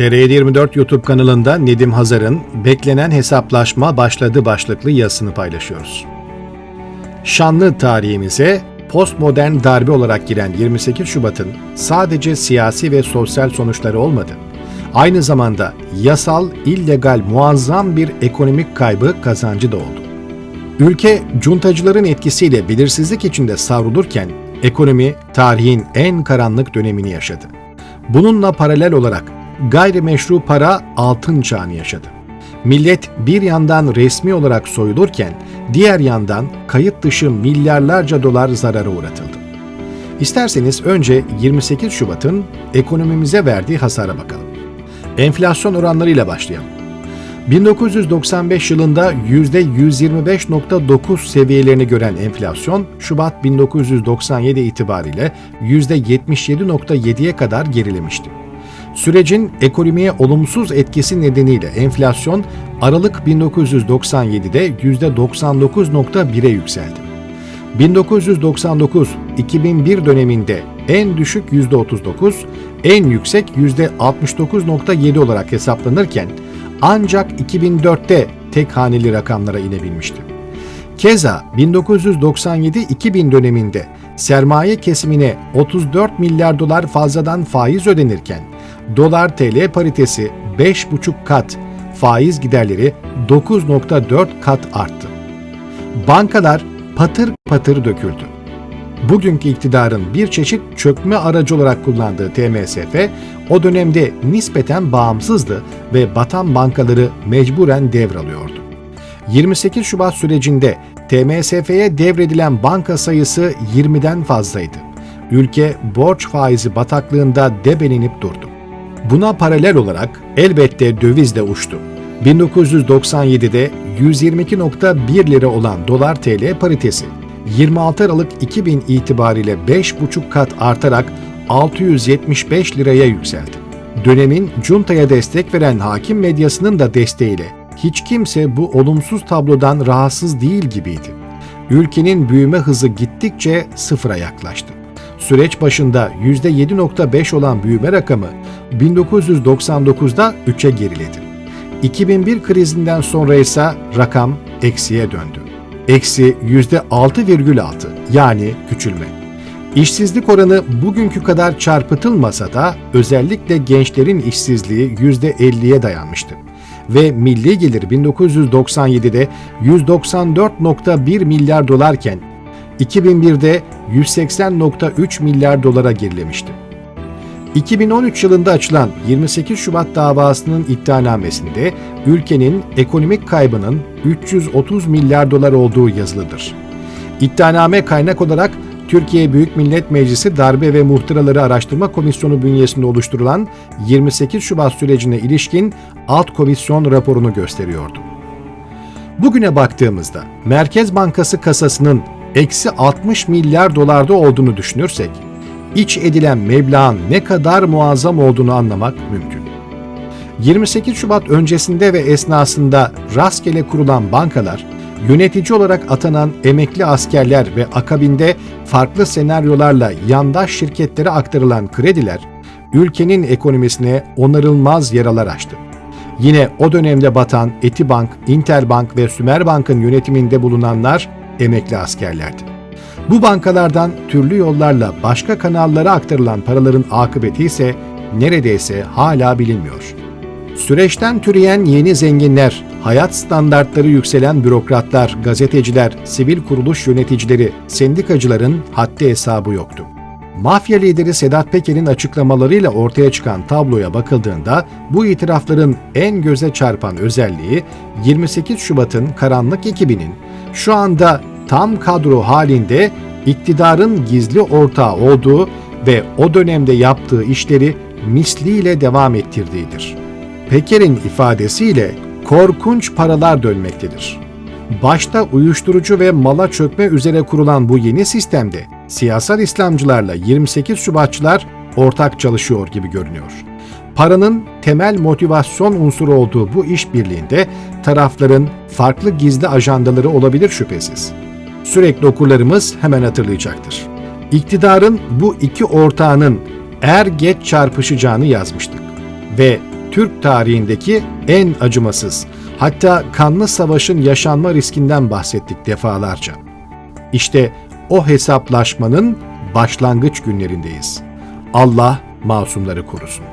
TR24 YouTube kanalında Nedim Hazar'ın Beklenen Hesaplaşma başladı başlıklı yazısını paylaşıyoruz. Şanlı tarihimize postmodern darbe olarak giren 28 Şubat'ın sadece siyasi ve sosyal sonuçları olmadı. Aynı zamanda yasal, illegal, muazzam bir ekonomik kaybı kazancı da oldu. Ülke cuntacıların etkisiyle belirsizlik içinde savrulurken ekonomi tarihin en karanlık dönemini yaşadı. Bununla paralel olarak gayrimeşru para altın çağını yaşadı. Millet bir yandan resmi olarak soyulurken diğer yandan kayıt dışı milyarlarca dolar zarara uğratıldı. İsterseniz önce 28 Şubat'ın ekonomimize verdiği hasara bakalım. Enflasyon oranlarıyla başlayalım. 1995 yılında %125.9 seviyelerini gören enflasyon, Şubat 1997 itibariyle %77.7'ye kadar gerilemişti. Sürecin ekonomiye olumsuz etkisi nedeniyle enflasyon Aralık 1997'de %99.1'e yükseldi. 1999-2001 döneminde en düşük %39, en yüksek %69.7 olarak hesaplanırken ancak 2004'te tek haneli rakamlara inebilmişti. Keza 1997-2000 döneminde sermaye kesimine 34 milyar dolar fazladan faiz ödenirken dolar TL paritesi 5,5 kat, faiz giderleri 9,4 kat arttı. Bankalar patır patır döküldü. Bugünkü iktidarın bir çeşit çökme aracı olarak kullandığı TMSF o dönemde nispeten bağımsızdı ve batan bankaları mecburen devralıyordu. 28 Şubat sürecinde TMSF'ye devredilen banka sayısı 20'den fazlaydı. Ülke borç faizi bataklığında debelenip durdu. Buna paralel olarak elbette döviz de uçtu. 1997'de 122.1 lira olan dolar TL paritesi 26 Aralık 2000 itibariyle 5,5 kat artarak 675 liraya yükseldi. Dönemin Cunta'ya destek veren hakim medyasının da desteğiyle hiç kimse bu olumsuz tablodan rahatsız değil gibiydi. Ülkenin büyüme hızı gittikçe sıfıra yaklaştı. Süreç başında %7.5 olan büyüme rakamı 1999'da 3'e geriledi. 2001 krizinden sonra ise rakam eksiye döndü. Eksi %6,6 yani küçülme. İşsizlik oranı bugünkü kadar çarpıtılmasa da özellikle gençlerin işsizliği %50'ye dayanmıştı ve milli gelir 1997'de 194.1 milyar dolarken 2001'de 180.3 milyar dolara gerilemişti. 2013 yılında açılan 28 Şubat davasının iddianamesinde ülkenin ekonomik kaybının 330 milyar dolar olduğu yazılıdır. İddianame kaynak olarak Türkiye Büyük Millet Meclisi Darbe ve Muhtıraları Araştırma Komisyonu bünyesinde oluşturulan 28 Şubat sürecine ilişkin alt komisyon raporunu gösteriyordu. Bugüne baktığımızda Merkez Bankası kasasının eksi 60 milyar dolarda olduğunu düşünürsek, iç edilen meblağın ne kadar muazzam olduğunu anlamak mümkün. 28 Şubat öncesinde ve esnasında rastgele kurulan bankalar, yönetici olarak atanan emekli askerler ve akabinde farklı senaryolarla yandaş şirketlere aktarılan krediler, ülkenin ekonomisine onarılmaz yaralar açtı. Yine o dönemde batan Etibank, Interbank ve Sümerbank'ın yönetiminde bulunanlar emekli askerlerdi. Bu bankalardan türlü yollarla başka kanallara aktarılan paraların akıbeti ise neredeyse hala bilinmiyor. Süreçten türeyen yeni zenginler, hayat standartları yükselen bürokratlar, gazeteciler, sivil kuruluş yöneticileri, sendikacıların haddi hesabı yoktu. Mafya lideri Sedat Peker'in açıklamalarıyla ortaya çıkan tabloya bakıldığında bu itirafların en göze çarpan özelliği 28 Şubat'ın karanlık ekibinin şu anda tam kadro halinde iktidarın gizli ortağı olduğu ve o dönemde yaptığı işleri misliyle devam ettirdiğidir. Peker'in ifadesiyle korkunç paralar dönmektedir. Başta uyuşturucu ve mala çökme üzere kurulan bu yeni sistemde siyasal İslamcılarla 28 Şubatçılar ortak çalışıyor gibi görünüyor. Paranın temel motivasyon unsuru olduğu bu işbirliğinde tarafların farklı gizli ajandaları olabilir şüphesiz. Sürekli okurlarımız hemen hatırlayacaktır. İktidarın bu iki ortağının er geç çarpışacağını yazmıştık ve Türk tarihindeki en acımasız, hatta kanlı savaşın yaşanma riskinden bahsettik defalarca. İşte o hesaplaşmanın başlangıç günlerindeyiz. Allah masumları korusun.